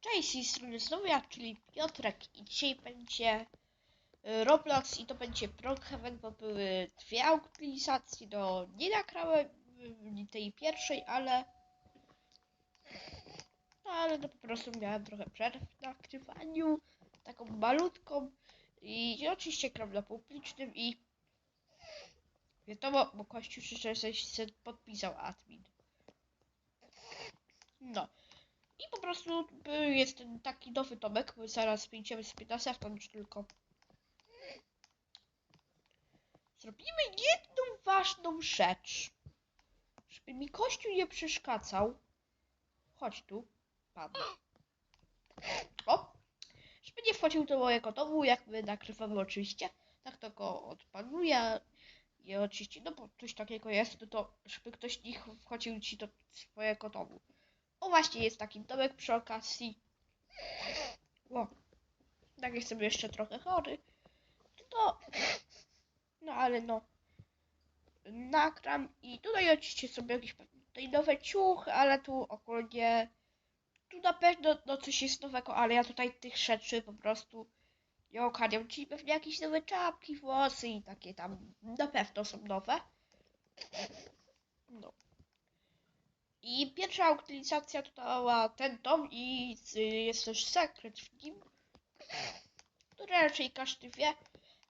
Cześć, z strony znowu ja, czyli Piotrek i dzisiaj będzie y, Roblox i to będzie Brookhaven, bo były dwie aktualizacje, no nie nagrałem y, tej pierwszej, ale no ale no po prostu miałem trochę przerw w nagrywaniu, taką malutką i, oczywiście gram na publicznym i wiadomo, bo Kościół 666 podpisał admin. No. I po prostu y, jest taki nowy Tomek, bo zaraz wyjdziemy z 15, tam już tylko zrobimy jedną ważną rzecz. Żeby mi kościół nie przeszkadzał. Chodź tu, pan. O! Żeby nie wchodził do mojego domu, jak my nagrywamy oczywiście. Tak to go odpanuje. I oczywiście, no bo coś takiego jest, no to żeby ktoś nie wchodził ci do swojego domu. O właśnie, jest taki domek przy okazji. O, tak jestem jeszcze trochę chory. To, no ale no, nagram i tutaj oczywiście sobie jakieś tutaj nowe ciuchy, ale tu ogólnie, tu na pewno no coś jest nowego, ale ja tutaj tych rzeczy po prostu nie ogarniam, czyli pewnie jakieś nowe czapki, włosy i takie tam na pewno są nowe. No. I pierwsza aktualizacja to dała ten dom i z- jest też sekret w nim, który raczej każdy wie,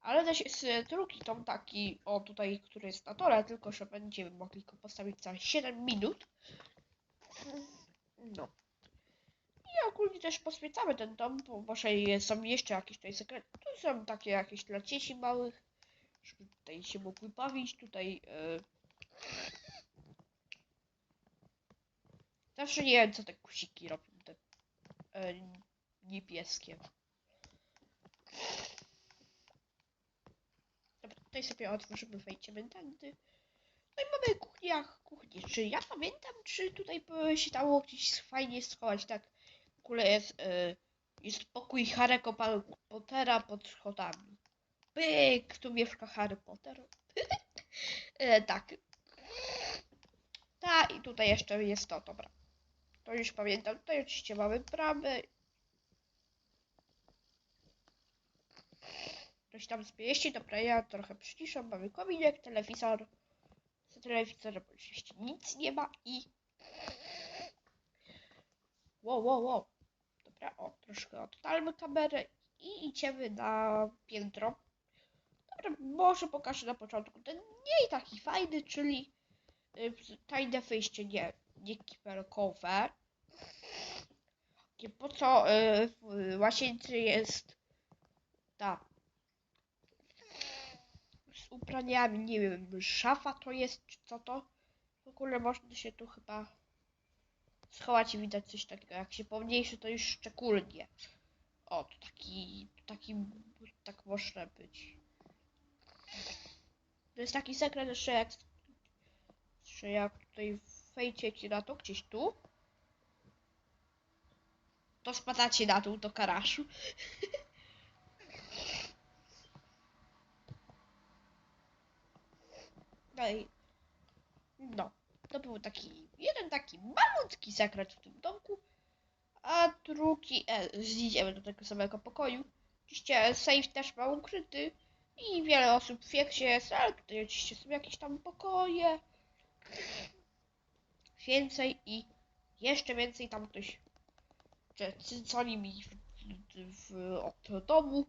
ale też jest e, drugi tom taki, o tutaj, który jest na dole, tylko że będziemy mogli go postawić za 7 minut. No. I ogólnie też poświęcamy ten dom, bo może są jeszcze jakieś tutaj sekrety. Tu są takie jakieś dla dzieci małych, żeby tutaj się mogły bawić, tutaj... E, Zawsze nie wiem, co te kusiki robią, te e, niebieskie. Dobra, tutaj sobie otworzymy, wejdziemy tędy. No i mamy kuchnię, kuchnię. Czy ja pamiętam, czy tutaj się dało gdzieś fajnie schować, tak? W ogóle jest, e, jest pokój Harry'ego Pottera pod schodami. Pyk, tu mieszka Harry Potter. e, tak. Ta i tutaj jeszcze jest to, dobra. To już pamiętam. Tutaj oczywiście mamy bramy. Ktoś tam zmieści. Dobra, ja trochę przyciszę. Mamy kominek, telewizor. Z telewizorem oczywiście nic nie ma i... Wow, wow, wow. Dobra, o, troszkę oddalmy kamerę i idziemy na piętro. Dobra, może pokażę na początku ten mniej taki fajny, czyli y, tajne wyjście, nie, kibelkowe. Nie, Po co y, w łazience jest ta z ubraniami, nie wiem, szafa to jest, czy co to? W ogóle można się tu chyba schować i widać coś takiego. Jak się pomniejszy, to już szczególnie. O, to taki, taki, tak może być. To jest taki sekret, że jak, że jak tutaj wejdziecie na to gdzieś tu, to spadacie na dół do karaszu. No i no, to był taki jeden taki malutki sekret w tym domku, a drugi, e, zjedziemy do tego samego pokoju. Oczywiście safe też ma ukryty i wiele osób wie gdzie jest, ale tutaj oczywiście są jakieś tam pokoje. Więcej i jeszcze więcej tam ktoś że cycoli mi w, w, w, od domu,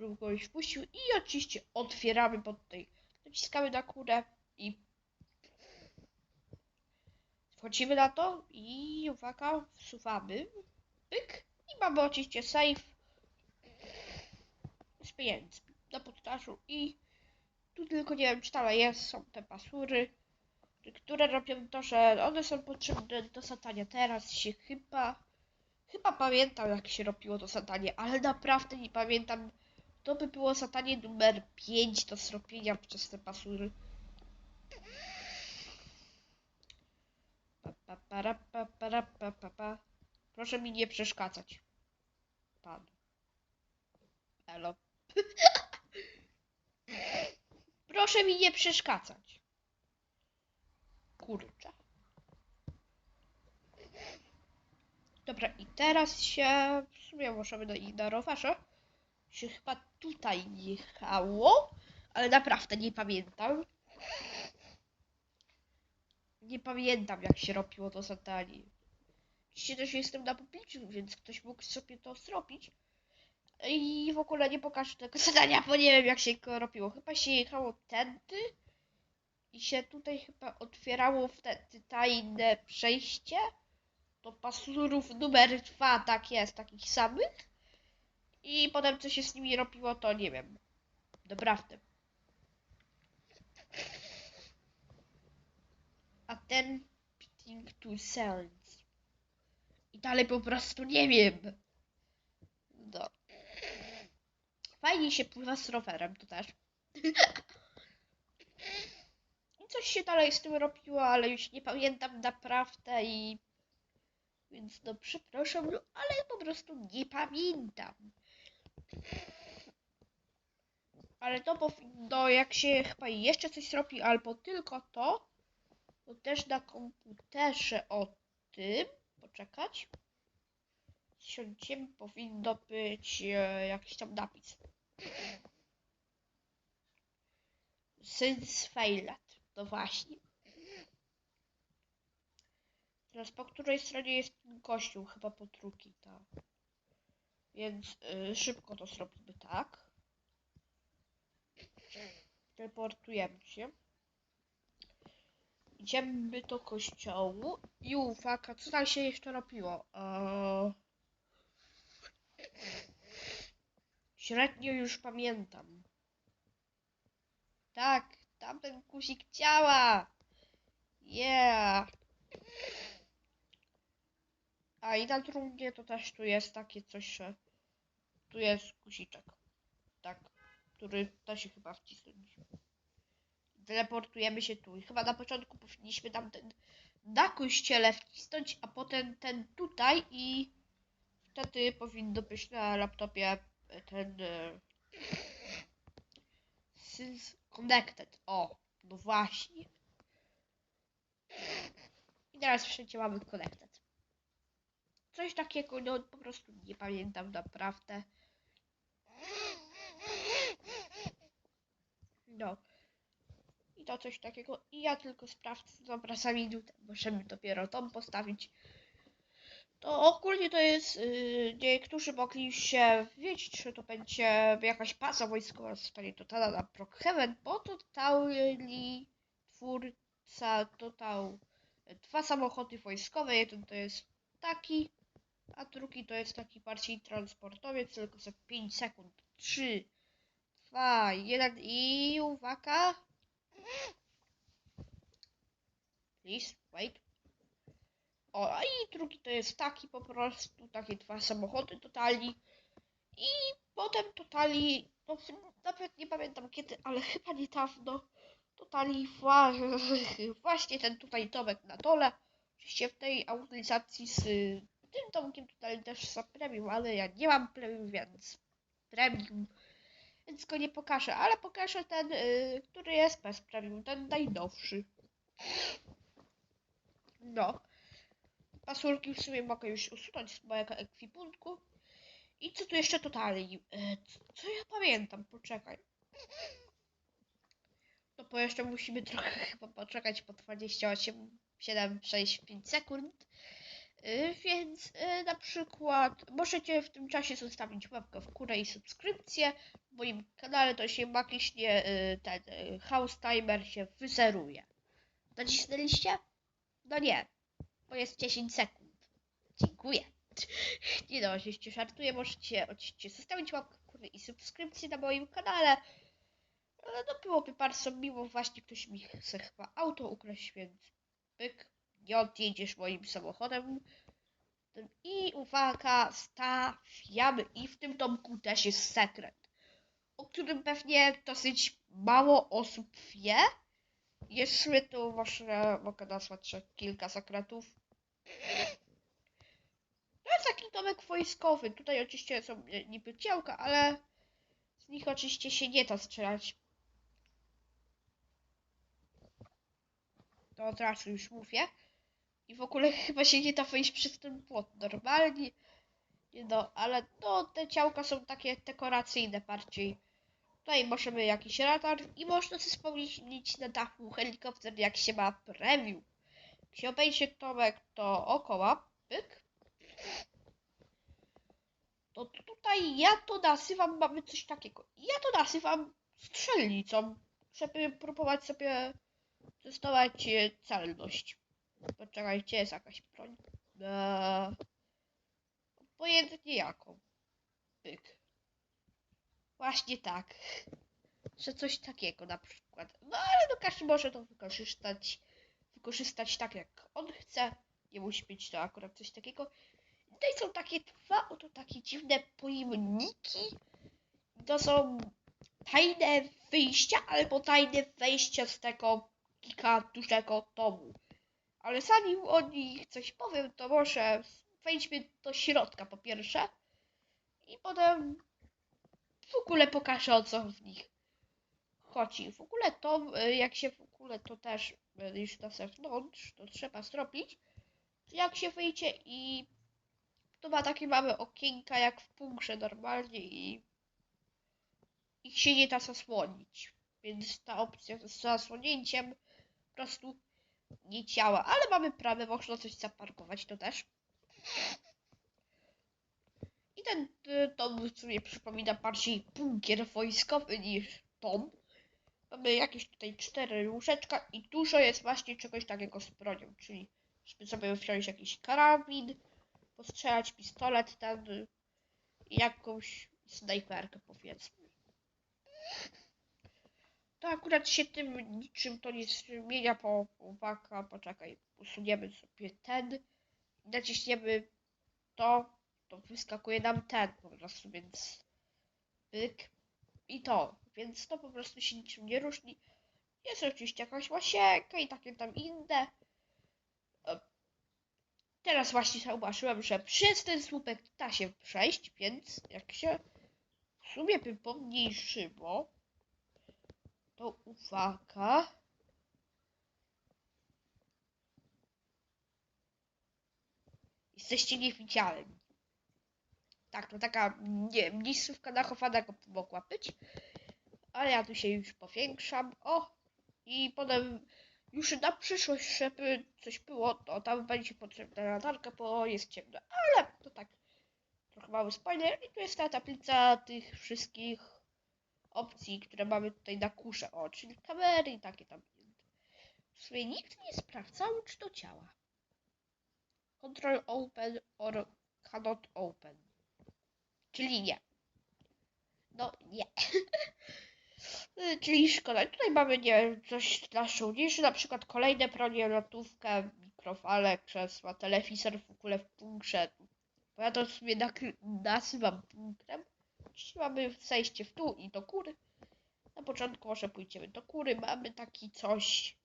żeby kogoś wpuścił i oczywiście otwieramy pod tej, naciskamy na górę i wchodzimy na to i uwaga, wsuwamy, pyk i mamy oczywiście safe z pieniędzmi na podtarzu i tu tylko nie wiem czy tam jest, są te pasury, które robią to, że one są potrzebne do satania teraz się chyba Chyba pamiętam jak się robiło to zadanie, ale naprawdę nie pamiętam. To by było zadanie numer 5 do zrobienia przez te pasury. Pa, pa, pa, para, pa, pa, pa. Proszę mi nie przeszkadzać. Pan. Elo. Proszę mi nie przeszkadzać. Kurczę. Dobra, i teraz się w sumie możemy na, na rowerze. Się chyba tutaj jechało, ale naprawdę nie pamiętam. Nie pamiętam jak się robiło to zadanie. Oczywiście też jestem na publicznym, więc ktoś mógł sobie to zrobić. I w ogóle nie pokażę tego zadania, bo nie wiem jak się robiło. Chyba się jechało tędy i się tutaj chyba otwierało wtedy tajne przejście do pasurów numer dwa, tak jest, takich samych. I potem co się z nimi robiło, to nie wiem. Naprawdę. A ten Pitting to Sounds. I dalej po prostu nie wiem. No. Fajnie się pływa z rowerem, to też. Coś się dalej z tym robiło, ale już nie pamiętam naprawdę i... Więc no przepraszam, no, ale po prostu nie pamiętam. Ale to powinno, jak się chyba jeszcze coś robi, albo tylko to, to też na komputerze o tym, poczekać, siądziemy, powinno być e, jakiś tam napis. Since failed, no właśnie. Teraz po której stronie jest kościół? Chyba po drugiej, tak. Więc y, szybko to zrobimy tak. Teleportujemy się. Idziemy do kościołu i uwaga, co tam się jeszcze robiło? Eee... Średnio już pamiętam. Tak, tamten guzik działa! Yeah! A i na drugie to też tu jest takie coś, że tu jest guziczek. Tak, który da się chyba wcisnąć. Teleportujemy się tu. I chyba na początku powinniśmy tam ten na kościele wcisnąć, a potem ten tutaj i wtedy powinno być na laptopie ten e, Sys Connected. O, no właśnie. I teraz wszędzie mamy Connected. Coś takiego, no po prostu nie pamiętam naprawdę. No. I to coś takiego. I ja tylko sprawdzę. Dobra, za minutę. Możemy dopiero tą postawić. To ogólnie to jest. Yy, niektórzy mogli się wiedzieć, że to będzie jakaś baza wojskowa zostanie dodana na Brookhaven, bo totalni twórca dodał dwa samochody wojskowe. Jeden to jest taki, a drugi to jest taki bardziej transportowiec, tylko za 5 sekund. 3, 2, 1 i uwaga. Please, wait. O, a i drugi to jest taki po prostu, takie dwa samochody totali. I potem totali, no nawet nie pamiętam kiedy, ale chyba niedawno, totali wła właśnie ten tutaj domek na dole. Oczywiście w tej autorizacji z tym domkiem tutaj też za premium, ale ja nie mam premium, więc premium, więc go nie pokażę, ale pokażę ten, y, który jest bez premium, ten najnowszy. No. Pasurki w sumie mogę już usunąć z mojego ekwipunku. I co tu jeszcze totalnie? Co- ja pamiętam? Poczekaj. No bo jeszcze musimy trochę chyba poczekać po 28, 7, 6, 5 sekund. Y, Więc y, na przykład możecie w tym czasie zostawić łapkę w górę i subskrypcję. W moim kanale to się magicznie y, ten house timer się wyzeruje. Nacisnęliście? No nie, jest 10 sekund. Dziękuję. Nie no, oczywiście żartuję, możecie oczywiście zostawić łapkę i subskrypcję na moim kanale. Ale no byłoby bardzo miło, właśnie ktoś mi chce chyba auto ukraść, więc pyk, nie odjedziesz moim samochodem. I uwaga, stawiamy. I w tym domku też jest sekret, o którym pewnie dosyć mało osób wie. Jeszcze tu może, mogę nazwać, że kilka sekretów. To jest taki domek wojskowy. Tutaj oczywiście są niby działka, ale z nich oczywiście się nie da strzelać. To od razu już mówię. I w ogóle chyba się nie da wejść przez ten płot normalnie. Nie No, ale no, te ciałka są takie dekoracyjne bardziej. Tutaj możemy jakiś radar i można sobie spełnić na dachu helikopter, jak się ma premium. Jak się Tomek dookoła, pyk. To tutaj ja to nazywam, mamy coś takiego. Ja to nazywam strzelnicą, żeby próbować sobie testować celność. Poczekajcie, jest jakaś broń. Eee, obojętnie jaką. Pyk. Właśnie tak. Że coś takiego na przykład. No ale no każdy może to wykorzystać. Wykorzystać tak jak on chce. Nie musi być to akurat coś takiego. Tutaj są takie dwa oto takie dziwne pojemniki. To są tajne wyjścia albo tajne wejścia z tego kilka dużego domu. Ale zanim o nich coś powiem, to może wejdźmy do środka po pierwsze i potem w ogóle pokażę o co w nich chodzi. W ogóle to, y, jak się ogóle to też y, już na zewnątrz, to trzeba zrobić. Jak się wyjdzie i to ma takie małe okienka jak w punkrze normalnie i ich się nie da zasłonić. Więc ta opcja z zasłonięciem po prostu nie działa, ale mamy prawo, można coś zaparkować, to też. I ten dom w sumie przypomina bardziej bunkier wojskowy niż dom. Mamy jakieś tutaj cztery łóżeczka i dużo jest właśnie czegoś takiego z bronią, czyli żeby sobie wziąć jakiś karabin, postrzelać pistolet y, i jakąś snajperkę powiedzmy. To akurat się tym niczym to nie zmienia, bo uwaga, poczekaj, usuniemy sobie ten naciśniemy to, to wyskakuje nam ten po prostu, więc pyk i to, więc to po prostu się niczym nie różni. Jest oczywiście jakaś łasienka i takie tam inne. E, Teraz właśnie zauważyłem, że przez ten słupek da się przejść, więc jak się w sumie by pomniejszyło, to uwaga. Jesteście niewidzialni. Tak, to taka nie, miejscówka nachowana go mogła być. Ale ja tu się już powiększam. O! I potem już na przyszłość, żeby coś było, to tam będzie potrzebna latarka, bo jest ciemno. Ale to tak trochę mały spoiler. I tu jest ta tablica tych wszystkich opcji, które mamy tutaj na kurze. O, czyli kamery i takie tam. W sumie nikt nie sprawdzał, czy to działa. Control open or cannot open. Czyli nie. No nie. Y, Czyli szkoda. Tutaj mamy, nie wiem, coś dla żołnierzy, na przykład kolejne bronie, lotówkę, mikrofale, krzesła, telewizor w ogóle w bunkrze. Bo ja to sobie nazywam bunkrem. Oczywiście mamy zejście w dół i do góry. Na początku może pójdziemy do góry. Mamy taki coś.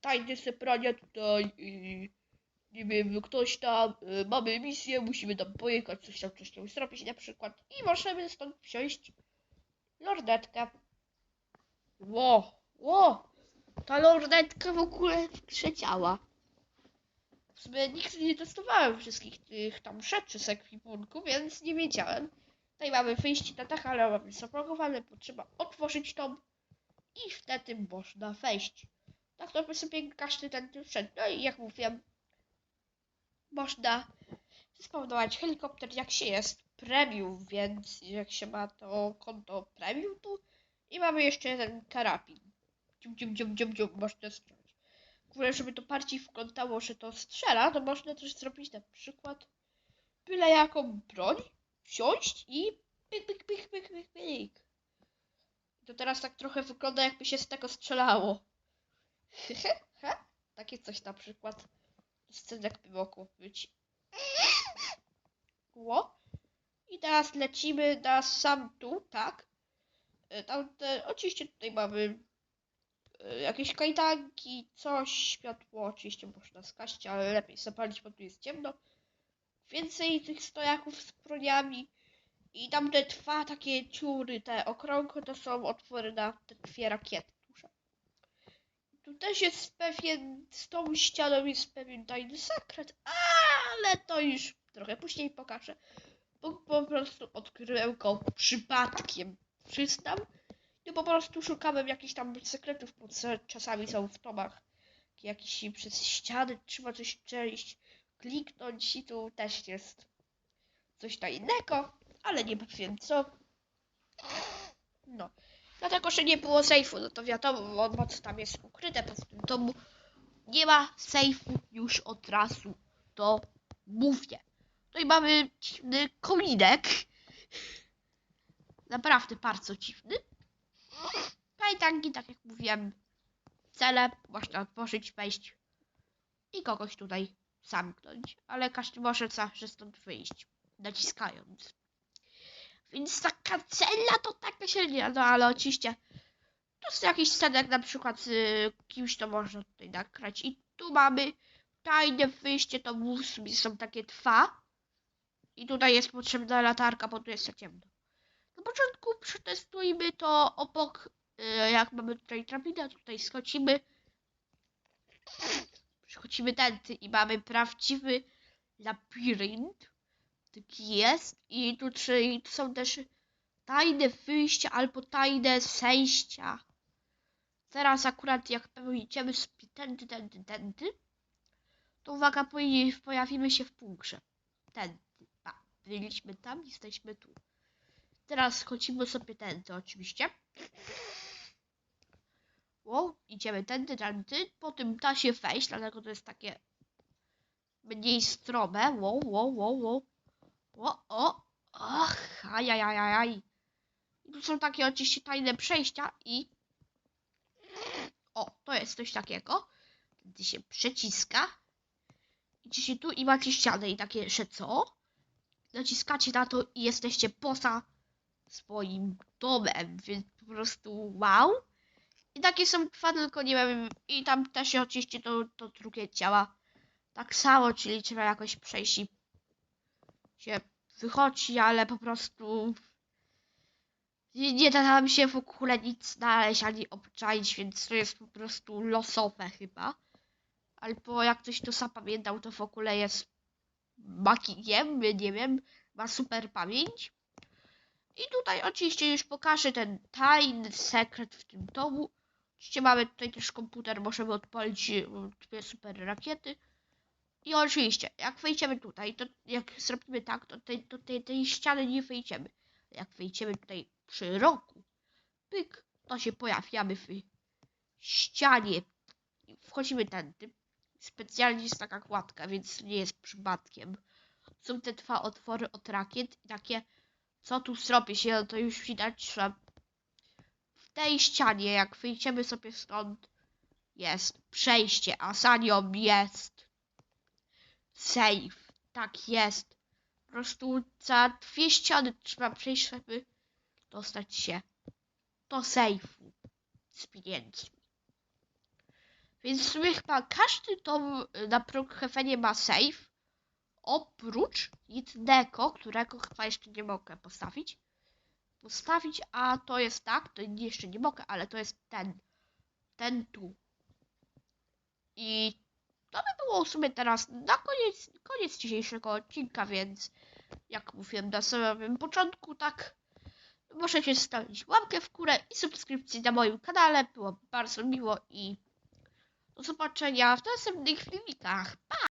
Tajne zebrania tutaj. I nie wiem, ktoś tam. y, Mamy misję, musimy tam pojechać, coś tam, coś tam zrobić na przykład. I możemy stąd wziąć lornetkę. Ło, ło! Ta lornetka w ogóle działa. W sumie nigdy nie testowałem wszystkich tych tam rzeczy z ekwipunku, więc nie wiedziałem. Tutaj mamy wyjście na dach, ale mamy zablokowane, bo trzeba otworzyć tą i wtedy można wejść. Tak to sobie każdy ten wszedł. No i jak mówiłem, można spawnować helikopter jak się jest premium, więc jak się ma to konto premium, to i mamy jeszcze ten karabin. Dzium, dzium, dzium, dzium, dzium, można strzelać. W ogóle, żeby to bardziej wyglądało, że to strzela, to można też zrobić na przykład byle jaką broń, wsiąść i pyk, pyk, pyk, pyk, pyk, pyk. To teraz tak trochę wygląda, jakby się z tego strzelało. Takie coś na przykład. Scenek by mogło być. Ło. I teraz lecimy na sam dół, tak? E, Tam te, oczywiście tutaj mamy e, jakieś kajdanki, coś, światło oczywiście można skać, ale lepiej zapalić, bo tu jest ciemno. Więcej tych stojaków z broniami i tam te dwa takie dziury, te okrągłe, to są otwory na te dwie rakiety. Tu też jest pewien, z tą ścianą jest pewien tajny sekret, ale to już trochę później pokażę. Bo po prostu odkryłem go przypadkiem. Przyznam. I po prostu szukałem jakichś tam sekretów, bo czasami są w tomach jakieś przez ściany trzeba coś przejść, kliknąć i tu też jest coś tajnego, ale nie wiem co. No. Dlatego, że nie było sejfu, no to wiadomo, bo co tam jest ukryte, bo w tym domu nie ma sejfu już od razu, to mówię. No i mamy dziwny kominek. Naprawdę bardzo dziwny. Kajtanki, tak jak mówiłem, cele można otworzyć, wejść i kogoś tutaj zamknąć, ale każdy może zawsze stąd wyjść, naciskając. Więc taka cela to taka średnia, no ale oczywiście to jest jakiś scenek na przykład z y, kimś to można tutaj nagrać. I tu mamy tajne wyjście, to w sumie są takie dwa. I tutaj jest potrzebna latarka, bo tu jest za ciemno. Na początku przetestujmy to obok, y, jak mamy tutaj drabinę, tutaj schodzimy. Przechodzimy tędy i mamy prawdziwy labirynt. Taki jest. I tu, czy, tu są też tajne wyjścia albo tajne zejścia. Teraz akurat jak idziemy sobie tędy, tędy, tędy, to uwaga, pojawi- pojawimy się w punkrze. Tędy. Byliśmy tam, jesteśmy tu. Teraz schodzimy sobie tędy oczywiście. Wow, idziemy tędy, tędy. Po tym da się wejść, dlatego to jest takie mniej strome. Wow, wow, wow, wow. O, o, ach, ajajajaj. Tu są takie oczywiście tajne przejścia i... O, to jest coś takiego. Gdy się przyciska. Idziecie tu i macie ścianę i takie, że co? Naciskacie na to i jesteście poza swoim domem, więc po prostu wow. I takie są dwa, tylko nie wiem, i tam też oczywiście to, to drugie działa tak samo, czyli trzeba jakoś przejść i się wychodzi, ale po prostu nie, nie da nam się w ogóle nic znaleźć ani obczaić, więc to jest po prostu losowe chyba. Albo jak ktoś to zapamiętał, to w ogóle jest magiem, nie wiem, ma super pamięć. I tutaj oczywiście już pokażę ten tajny sekret w tym domu. Oczywiście mamy tutaj też komputer, możemy odpalić e, dwie super rakiety. I oczywiście, jak wejdziemy tutaj, to jak zrobimy tak, to tej, to tej, tej ściany nie wejdziemy. Jak wejdziemy tutaj przy rogu, pyk, to się pojawiamy w ścianie. Wchodzimy tędy. Specjalnie jest taka kładka, więc nie jest przypadkiem. Są te dwa otwory od rakiet i takie, co tu zrobi się, no to już widać, że w tej ścianie, jak wyjdziemy sobie stąd, jest przejście, a za nią jest Safe. Tak jest. Po prostu za dwie ściany trzeba przejść, żeby dostać się do sejfu z pieniędzmi. Więc w sumie chyba każdy dom na Brookhavenie ma safe. Oprócz jednego, którego chyba jeszcze nie mogę postawić. Postawić, a to jest tak, to jeszcze nie mogę, ale to jest ten. Ten tu. I to by było w sumie teraz na koniec, koniec dzisiejszego odcinka, więc jak mówiłem na samym początku, tak możecie zostawić łapkę w górę i subskrypcję na moim kanale. Było bardzo miło i do zobaczenia w następnych filmikach. Pa!